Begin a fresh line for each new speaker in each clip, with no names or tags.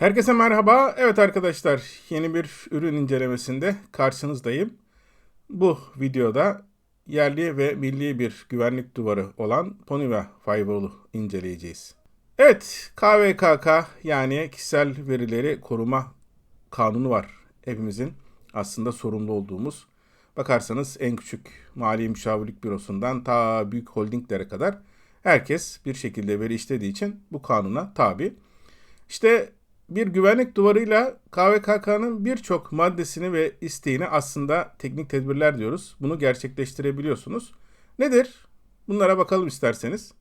Herkese merhaba. Evet arkadaşlar, yeni bir ürün incelemesinde karşınızdayım. Bu videoda yerli ve milli bir güvenlik duvarı olan Poniva Firewall'u inceleyeceğiz. Evet, KVKK yani Kişisel Verileri Koruma Kanunu var. Hepimizin aslında sorumlu olduğumuz. Bakarsanız en küçük mali müşavirlik bürosundan ta büyük holdinglere kadar herkes bir şekilde veri işlediği için bu kanuna tabi. İşte bir güvenlik duvarıyla KVKK'nın birçok maddesini ve isteğini aslında teknik tedbirler diyoruz. Bunu gerçekleştirebiliyorsunuz. Nedir? Bunlara bakalım isterseniz.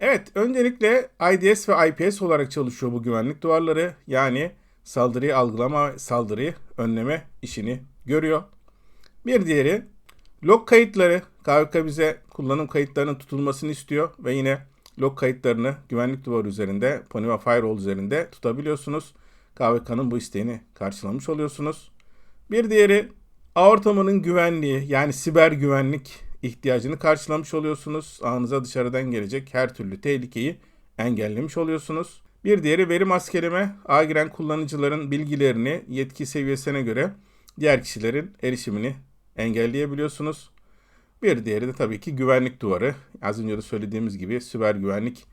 Evet, öncelikle IDS ve IPS olarak çalışıyor bu güvenlik duvarları. Yani saldırıyı algılama, saldırıyı önleme işini görüyor. Bir diğeri log kayıtları. KVK bize kullanım kayıtlarının tutulmasını istiyor ve yine log kayıtlarını güvenlik duvarı üzerinde, Poniva Firewall üzerinde tutabiliyorsunuz. KVK'nın bu isteğini karşılamış oluyorsunuz. Bir diğeri ağ ortamının güvenliği yani siber güvenlik ihtiyacını karşılamış oluyorsunuz. Ağınıza dışarıdan gelecek her türlü tehlikeyi engellemiş oluyorsunuz. Bir diğeri veri maskeleme, ağa giren kullanıcıların bilgilerini yetki seviyesine göre diğer kişilerin erişimini engelleyebiliyorsunuz. Bir diğeri de tabii ki güvenlik duvarı. Az önce de söylediğimiz gibi siber güvenlik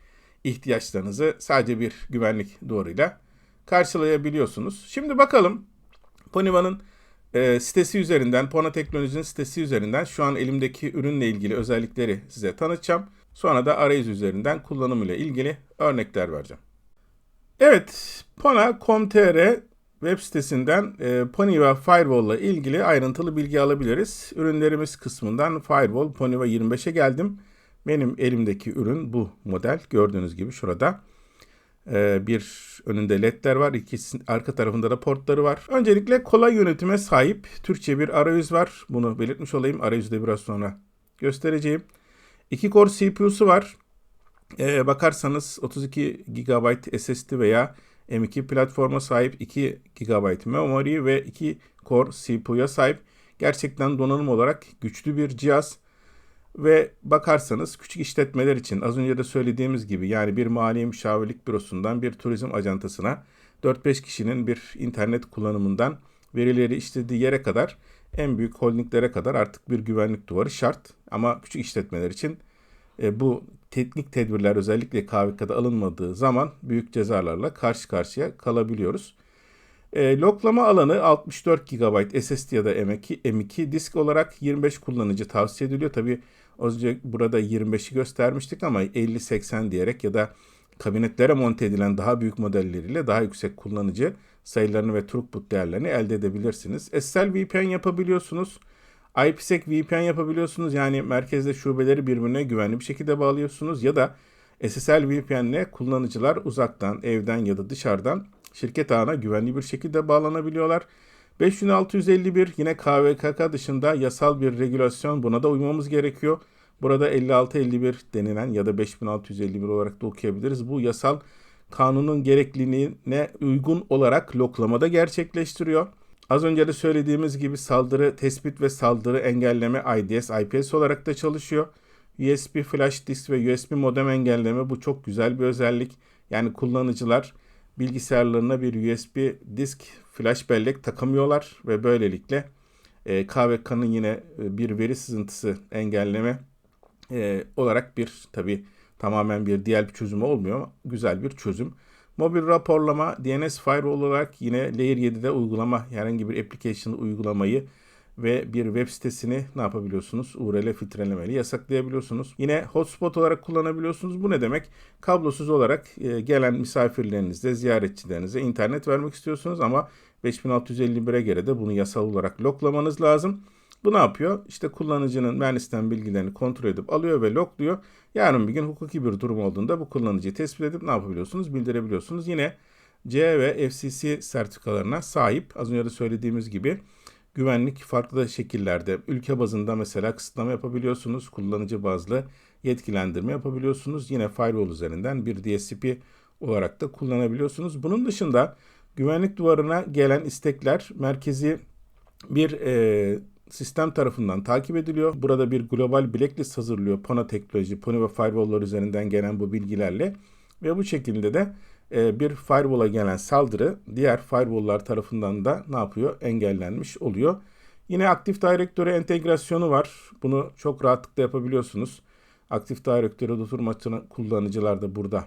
ihtiyaçlarınızı sadece bir güvenlik duvarıyla karşılayabiliyorsunuz. Şimdi bakalım Poniva'nın e, sitesi üzerinden, Pona Teknoloji'nin sitesi üzerinden şu an elimdeki ürünle ilgili özellikleri size tanıtacağım. Sonra da arayüz üzerinden kullanımıyla ilgili örnekler vereceğim. Evet, Pona.com.tr web sitesinden e, Poniva Firewall ile ilgili ayrıntılı bilgi alabiliriz. Ürünlerimiz kısmından Firewall Poniva 25'e geldim. Benim elimdeki ürün bu model. Gördüğünüz gibi şurada e, bir önünde ledler var. İkisi, arka tarafında da portları var. Öncelikle kolay yönetime sahip Türkçe bir arayüz var. Bunu belirtmiş olayım. Arayüzde biraz sonra göstereceğim. 2 core CPU'su var. E, bakarsanız 32 GB SSD veya M2 platforma sahip 2 GB memory ve 2 core CPU'ya sahip. Gerçekten donanım olarak güçlü bir cihaz. Ve bakarsanız küçük işletmeler için az önce de söylediğimiz gibi yani bir mali müşavirlik bürosundan bir turizm ajantasına 4-5 kişinin bir internet kullanımından verileri işlediği yere kadar en büyük holdinglere kadar artık bir güvenlik duvarı şart. Ama küçük işletmeler için e, bu teknik tedbirler özellikle KVK'da alınmadığı zaman büyük cezalarla karşı karşıya kalabiliyoruz. E, loklama alanı 64 GB SSD ya da M2, M2 disk olarak 25 kullanıcı tavsiye ediliyor. Tabi önce burada 25'i göstermiştik ama 50-80 diyerek ya da kabinetlere monte edilen daha büyük modelleriyle daha yüksek kullanıcı sayılarını ve throughput değerlerini elde edebilirsiniz. SSL VPN yapabiliyorsunuz. IPsec VPN yapabiliyorsunuz. Yani merkezde şubeleri birbirine güvenli bir şekilde bağlıyorsunuz ya da SSL VPN ile kullanıcılar uzaktan, evden ya da dışarıdan şirket ağına güvenli bir şekilde bağlanabiliyorlar. 5651 yine KVKK dışında yasal bir regülasyon buna da uymamız gerekiyor. Burada 5651 denilen ya da 5651 olarak da okuyabiliriz. Bu yasal kanunun gerekliliğine uygun olarak loklamada gerçekleştiriyor. Az önce de söylediğimiz gibi saldırı tespit ve saldırı engelleme IDS, IPS olarak da çalışıyor. USB flash disk ve USB modem engelleme bu çok güzel bir özellik. Yani kullanıcılar bilgisayarlarına bir USB disk flash bellek takamıyorlar ve böylelikle e, KVK'nın yine e, bir veri sızıntısı engelleme e, olarak bir tabi tamamen bir diğer bir çözüm olmuyor. Güzel bir çözüm. Mobil raporlama DNS firewall olarak yine Layer 7'de uygulama herhangi bir application uygulamayı ve bir web sitesini ne yapabiliyorsunuz? URL filtrelemeli yasaklayabiliyorsunuz. Yine hotspot olarak kullanabiliyorsunuz. Bu ne demek? Kablosuz olarak e, gelen misafirlerinize, ziyaretçilerinize internet vermek istiyorsunuz ama 5651'e göre de bunu yasal olarak loklamanız lazım. Bu ne yapıyor? İşte kullanıcının mühendisten bilgilerini kontrol edip alıyor ve logluyor. Yarın bir gün hukuki bir durum olduğunda bu kullanıcıyı tespit edip ne yapabiliyorsunuz? Bildirebiliyorsunuz. Yine C ve FCC sertifikalarına sahip. Az önce de söylediğimiz gibi güvenlik farklı şekillerde ülke bazında mesela kısıtlama yapabiliyorsunuz. Kullanıcı bazlı yetkilendirme yapabiliyorsunuz. Yine firewall üzerinden bir DSCP olarak da kullanabiliyorsunuz. Bunun dışında güvenlik duvarına gelen istekler merkezi bir e, sistem tarafından takip ediliyor. Burada bir global blacklist hazırlıyor Pona teknoloji, Pona ve firewall'lar üzerinden gelen bu bilgilerle ve bu şekilde de e, bir firewall'a gelen saldırı diğer firewall'lar tarafından da ne yapıyor? Engellenmiş oluyor. Yine Active Directory entegrasyonu var. Bunu çok rahatlıkla yapabiliyorsunuz. Active Directory oturmasını kullanıcılar da burada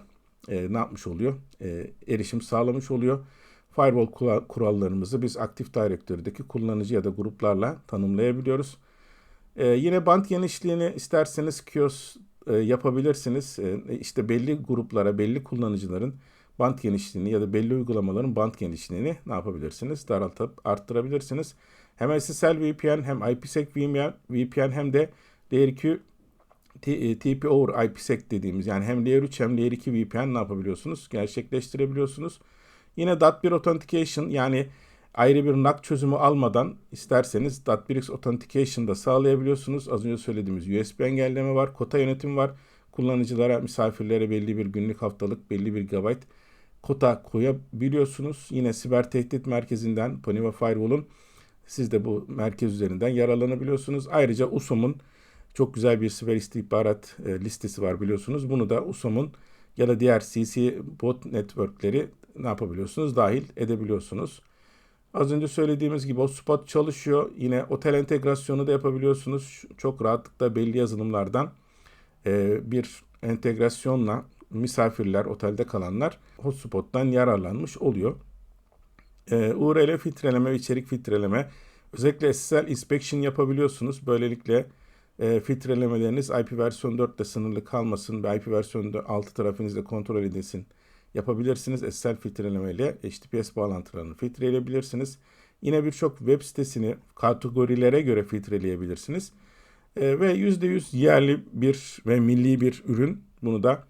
e, ne yapmış oluyor? E, erişim sağlamış oluyor. Firewall kurallarımızı biz Active Directory'deki kullanıcı ya da gruplarla tanımlayabiliyoruz. E, yine band genişliğini isterseniz QoS e, yapabilirsiniz. E, işte belli gruplara, belli kullanıcıların band genişliğini ya da belli uygulamaların band genişliğini ne yapabilirsiniz? Daraltıp arttırabilirsiniz. Hem SSL VPN hem IPsec VPN hem de Layer 2 TP over IPsec dediğimiz yani hem Layer 3 hem Layer 2 VPN ne yapabiliyorsunuz? Gerçekleştirebiliyorsunuz. Yine .1 Authentication yani ayrı bir NAC çözümü almadan isterseniz .1x Authentication da sağlayabiliyorsunuz. Az önce söylediğimiz USB engelleme var, kota yönetim var. Kullanıcılara, misafirlere belli bir günlük, haftalık, belli bir gigabyte kota koyabiliyorsunuz. Yine siber tehdit merkezinden Poniva Firewall'un siz de bu merkez üzerinden yararlanabiliyorsunuz. Ayrıca USOM'un çok güzel bir siber istihbarat e, listesi var biliyorsunuz. Bunu da USOM'un ya da diğer CC bot networkleri ne yapabiliyorsunuz? Dahil edebiliyorsunuz. Az önce söylediğimiz gibi o spot çalışıyor. Yine otel entegrasyonu da yapabiliyorsunuz. Çok rahatlıkla belli yazılımlardan e, bir entegrasyonla misafirler, otelde kalanlar hotspot'tan yararlanmış oluyor. E, URL filtreleme ve içerik filtreleme. Özellikle SSL inspection yapabiliyorsunuz. Böylelikle e, filtrelemeleriniz IP versiyon 4 ile sınırlı kalmasın ve IP versiyon 6 tarafınızda kontrol edilsin yapabilirsiniz. SSL filtreleme ile HTTPS bağlantılarını filtreleyebilirsiniz. Yine birçok web sitesini kategorilere göre filtreleyebilirsiniz. E, ve %100 yerli bir ve milli bir ürün. Bunu da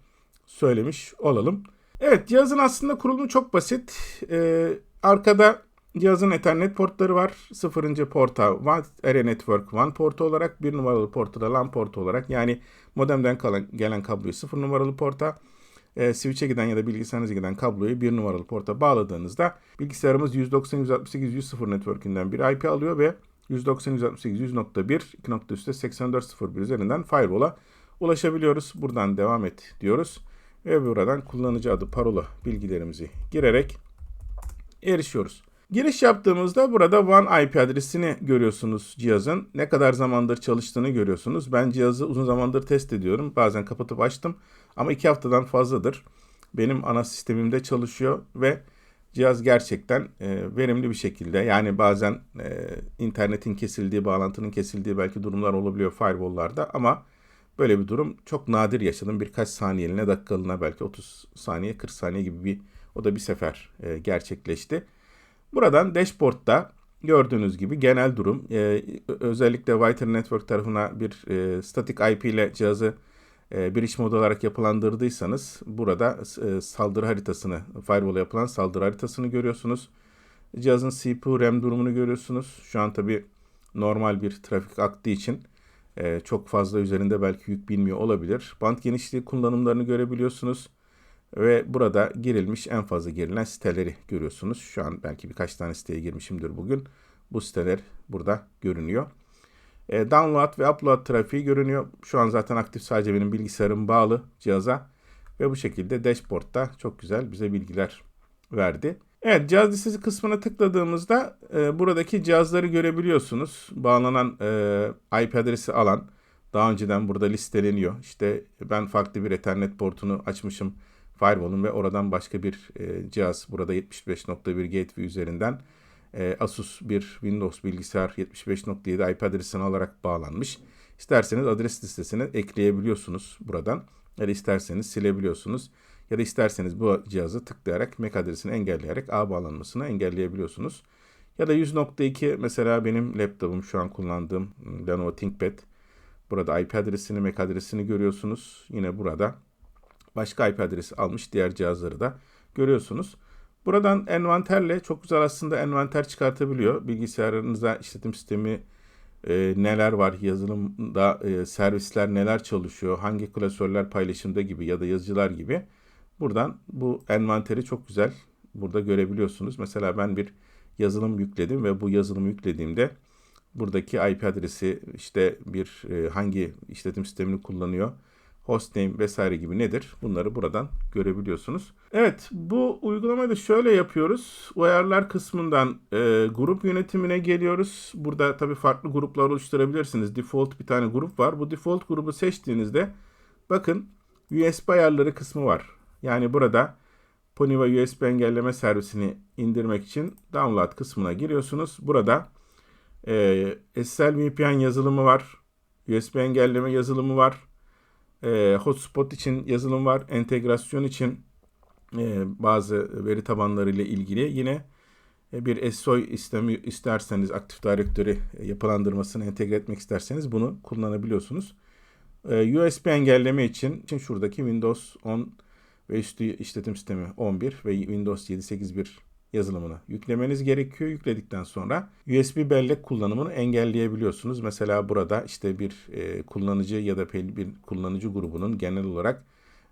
söylemiş olalım. Evet cihazın aslında kurulumu çok basit. E, arkada cihazın Ethernet portları var. Sıfırıncı porta One Area Network One portu olarak, bir numaralı portu da LAN portu olarak yani modemden kalan, gelen kabloyu sıfır numaralı porta, e, switch'e giden ya da bilgisayarınıza giden kabloyu bir numaralı porta bağladığınızda bilgisayarımız 190.168.100 network'inden bir IP alıyor ve 190.168.100.1 2.84.01 üzerinden firewall'a ulaşabiliyoruz. Buradan devam et diyoruz. Ve buradan kullanıcı adı, parola bilgilerimizi girerek erişiyoruz. Giriş yaptığımızda burada One IP adresini görüyorsunuz cihazın. Ne kadar zamandır çalıştığını görüyorsunuz. Ben cihazı uzun zamandır test ediyorum. Bazen kapatıp açtım ama iki haftadan fazladır. Benim ana sistemimde çalışıyor ve cihaz gerçekten e, verimli bir şekilde yani bazen e, internetin kesildiği, bağlantının kesildiği belki durumlar olabiliyor firewall'larda ama böyle bir durum çok nadir yaşadım. Birkaç saniyeliğine, dakikalığına belki 30 saniye, 40 saniye gibi bir o da bir sefer e, gerçekleşti. Buradan dashboard'da gördüğünüz gibi genel durum e, özellikle Whiter Network tarafına bir e, static IP ile cihazı e, bir iş mod olarak yapılandırdıysanız burada e, saldırı haritasını, firewall'a yapılan saldırı haritasını görüyorsunuz. Cihazın CPU RAM durumunu görüyorsunuz. Şu an tabi normal bir trafik aktığı için e, çok fazla üzerinde belki yük bilmiyor olabilir. Band genişliği kullanımlarını görebiliyorsunuz. Ve burada girilmiş en fazla girilen siteleri görüyorsunuz. Şu an belki birkaç tane siteye girmişimdir bugün. Bu siteler burada görünüyor. E, download ve upload trafiği görünüyor. Şu an zaten aktif sadece benim bilgisayarım bağlı cihaza. Ve bu şekilde dashboard'da çok güzel bize bilgiler verdi. Evet cihaz listesi kısmına tıkladığımızda e, buradaki cihazları görebiliyorsunuz. Bağlanan e, IP adresi alan daha önceden burada listeleniyor. İşte ben farklı bir Ethernet portunu açmışım firewall'un ve oradan başka bir e, cihaz burada 75.1 gateway üzerinden e, Asus bir Windows bilgisayar 75.7 IP adresini alarak bağlanmış. İsterseniz adres listesine ekleyebiliyorsunuz buradan ya da isterseniz silebiliyorsunuz ya da isterseniz bu cihazı tıklayarak MAC adresini engelleyerek ağ bağlanmasını engelleyebiliyorsunuz. Ya da 100.2 mesela benim laptopum şu an kullandığım Lenovo ThinkPad. Burada IP adresini, MAC adresini görüyorsunuz. Yine burada başka IP adresi almış diğer cihazları da görüyorsunuz. Buradan envanterle çok güzel aslında envanter çıkartabiliyor. Bilgisayarınıza işletim sistemi e, neler var, yazılımda e, servisler neler çalışıyor, hangi klasörler paylaşımda gibi ya da yazıcılar gibi. Buradan bu envanteri çok güzel burada görebiliyorsunuz. Mesela ben bir yazılım yükledim ve bu yazılımı yüklediğimde buradaki IP adresi işte bir e, hangi işletim sistemini kullanıyor, hostname vesaire gibi nedir? Bunları buradan görebiliyorsunuz. Evet bu uygulamayı da şöyle yapıyoruz. Uyarlar kısmından e, grup yönetimine geliyoruz. Burada tabii farklı gruplar oluşturabilirsiniz. Default bir tane grup var. Bu default grubu seçtiğinizde bakın USB ayarları kısmı var. Yani burada Poniva USB engelleme servisini indirmek için download kısmına giriyorsunuz. Burada e, SSL VPN yazılımı var. USB engelleme yazılımı var. E, hotspot için yazılım var. Entegrasyon için e, bazı veri tabanları ile ilgili yine e, bir SOI istemi isterseniz Active Directory yapılandırmasını entegre etmek isterseniz bunu kullanabiliyorsunuz. E, USB engelleme için, için şuradaki Windows 10 ve üstü işletim sistemi 11 ve Windows 7.8.1 yazılımını yüklemeniz gerekiyor. Yükledikten sonra USB bellek kullanımını engelleyebiliyorsunuz. Mesela burada işte bir e, kullanıcı ya da bir kullanıcı grubunun genel olarak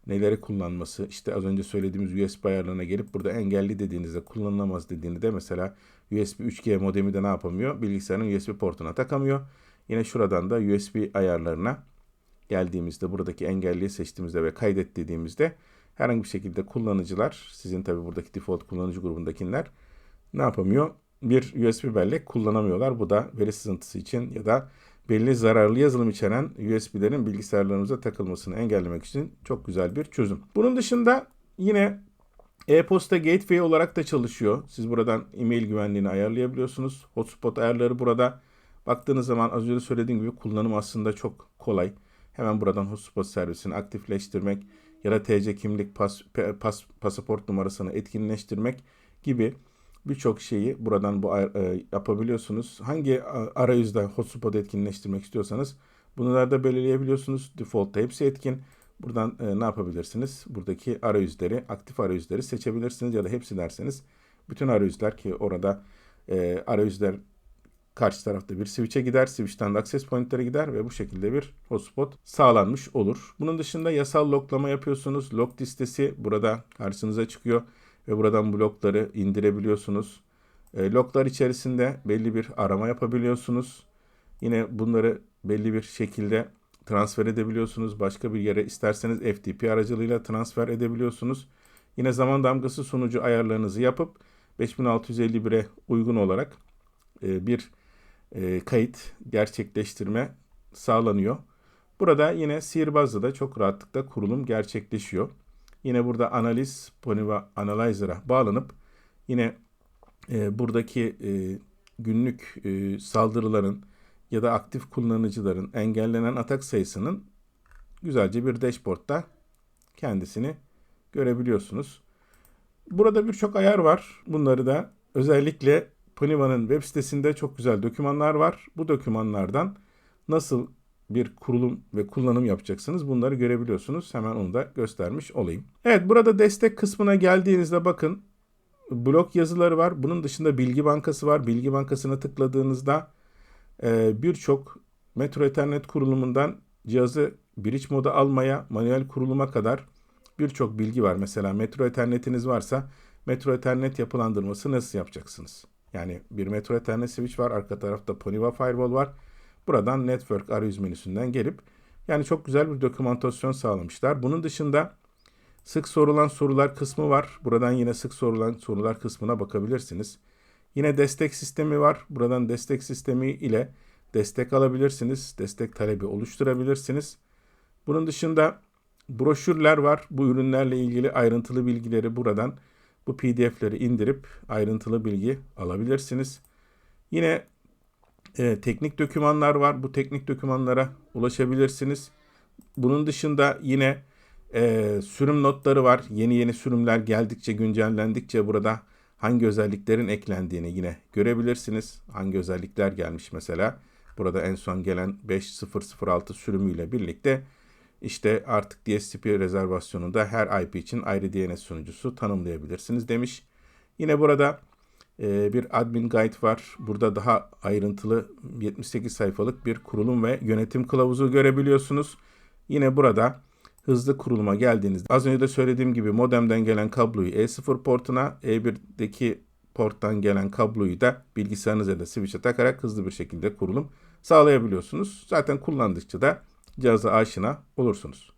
neleri kullanması, işte az önce söylediğimiz USB ayarlarına gelip burada engelli dediğinizde kullanılamaz dediğinde mesela USB 3G modemi de ne yapamıyor? Bilgisayarın USB portuna takamıyor. Yine şuradan da USB ayarlarına geldiğimizde buradaki engelliyi seçtiğimizde ve kaydet dediğimizde herhangi bir şekilde kullanıcılar, sizin tabi buradaki default kullanıcı grubundakiler ne yapamıyor? Bir USB bellek kullanamıyorlar. Bu da veri sızıntısı için ya da belli zararlı yazılım içeren USB'lerin bilgisayarlarımıza takılmasını engellemek için çok güzel bir çözüm. Bunun dışında yine e-posta gateway olarak da çalışıyor. Siz buradan e-mail güvenliğini ayarlayabiliyorsunuz. Hotspot ayarları burada. Baktığınız zaman az önce söylediğim gibi kullanım aslında çok kolay. Hemen buradan hotspot servisini aktifleştirmek ya da TC kimlik pas, pas, pasaport numarasını etkinleştirmek gibi birçok şeyi buradan bu e, yapabiliyorsunuz. Hangi arayüzde hotspot etkinleştirmek istiyorsanız bunları da belirleyebiliyorsunuz. Default'ta hepsi etkin. Buradan e, ne yapabilirsiniz? Buradaki arayüzleri, aktif arayüzleri seçebilirsiniz ya da hepsi derseniz bütün arayüzler ki orada e, arayüzler karşı tarafta bir switch'e gider. Switch'ten de access point'lere gider ve bu şekilde bir hotspot sağlanmış olur. Bunun dışında yasal loklama yapıyorsunuz. Log listesi burada karşınıza çıkıyor ve buradan blokları indirebiliyorsunuz. E, loglar içerisinde belli bir arama yapabiliyorsunuz. Yine bunları belli bir şekilde transfer edebiliyorsunuz. Başka bir yere isterseniz FTP aracılığıyla transfer edebiliyorsunuz. Yine zaman damgası sunucu ayarlarınızı yapıp 5651'e uygun olarak e, bir e, kayıt gerçekleştirme sağlanıyor. Burada yine sihirbazda da çok rahatlıkla kurulum gerçekleşiyor. Yine burada analiz Poniva Analyzer'a bağlanıp yine e, buradaki e, günlük e, saldırıların ya da aktif kullanıcıların engellenen atak sayısının güzelce bir dashboard'da kendisini görebiliyorsunuz. Burada birçok ayar var. Bunları da özellikle Poniva'nın web sitesinde çok güzel dokümanlar var. Bu dokümanlardan nasıl bir kurulum ve kullanım yapacaksınız bunları görebiliyorsunuz. Hemen onu da göstermiş olayım. Evet burada destek kısmına geldiğinizde bakın blok yazıları var. Bunun dışında bilgi bankası var. Bilgi bankasına tıkladığınızda e, birçok Metro Ethernet kurulumundan cihazı bridge moda almaya, manuel kuruluma kadar birçok bilgi var. Mesela Metro Ethernet'iniz varsa Metro Ethernet yapılandırması nasıl yapacaksınız? Yani bir Metro Ethernet switch var. Arka tarafta Poniva Firewall var. Buradan Network arayüz menüsünden gelip yani çok güzel bir dokümantasyon sağlamışlar. Bunun dışında sık sorulan sorular kısmı var. Buradan yine sık sorulan sorular kısmına bakabilirsiniz. Yine destek sistemi var. Buradan destek sistemi ile destek alabilirsiniz. Destek talebi oluşturabilirsiniz. Bunun dışında broşürler var. Bu ürünlerle ilgili ayrıntılı bilgileri buradan bu pdf'leri indirip ayrıntılı bilgi alabilirsiniz. Yine e, teknik dokümanlar var. Bu teknik dokümanlara ulaşabilirsiniz. Bunun dışında yine e, sürüm notları var. Yeni yeni sürümler geldikçe, güncellendikçe burada hangi özelliklerin eklendiğini yine görebilirsiniz. Hangi özellikler gelmiş mesela. Burada en son gelen 5006 sürümüyle birlikte işte artık DSCP rezervasyonunda her IP için ayrı DNS sunucusu tanımlayabilirsiniz demiş. Yine burada e, bir admin guide var. Burada daha ayrıntılı 78 sayfalık bir kurulum ve yönetim kılavuzu görebiliyorsunuz. Yine burada hızlı kuruluma geldiğinizde az önce de söylediğim gibi modemden gelen kabloyu E0 portuna E1'deki porttan gelen kabloyu da bilgisayarınıza ya da switch'e takarak hızlı bir şekilde kurulum sağlayabiliyorsunuz. Zaten kullandıkça da cihaza aşina olursunuz.